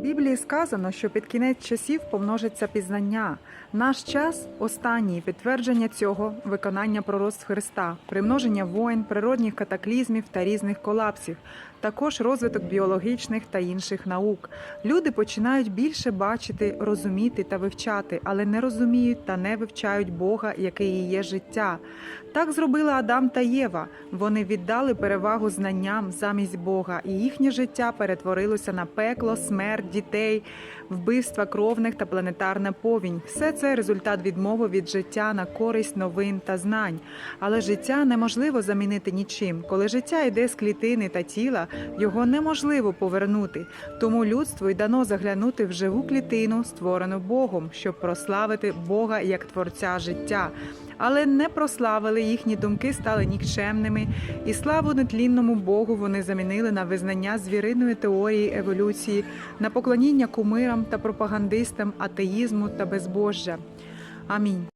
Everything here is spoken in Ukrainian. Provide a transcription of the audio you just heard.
Біблії сказано, що під кінець часів помножиться пізнання. Наш час останній підтвердження цього виконання пророцтв Христа, примноження воїн, природних катаклізмів та різних колапсів, також розвиток біологічних та інших наук. Люди починають більше бачити, розуміти та вивчати, але не розуміють та не вивчають Бога, який і є життя. Так зробили Адам та Єва. Вони віддали перевагу знанням замість Бога, і їхнє життя перетворилося на пекло, смерть дітей, вбивства кровних та планетарна повінь. Все це результат відмови від життя на користь новин та знань. Але життя неможливо замінити нічим. Коли життя йде з клітини та тіла, його неможливо повернути. Тому людству й дано заглянути в живу клітину, створену Богом, щоб прославити Бога як творця життя. Але не прославили їхні думки, стали нікчемними, і славу нетлінному Богу вони замінили на визнання звіриної теорії еволюції, на поклоніння кумирам та пропагандистам атеїзму та безбожжя. Амінь.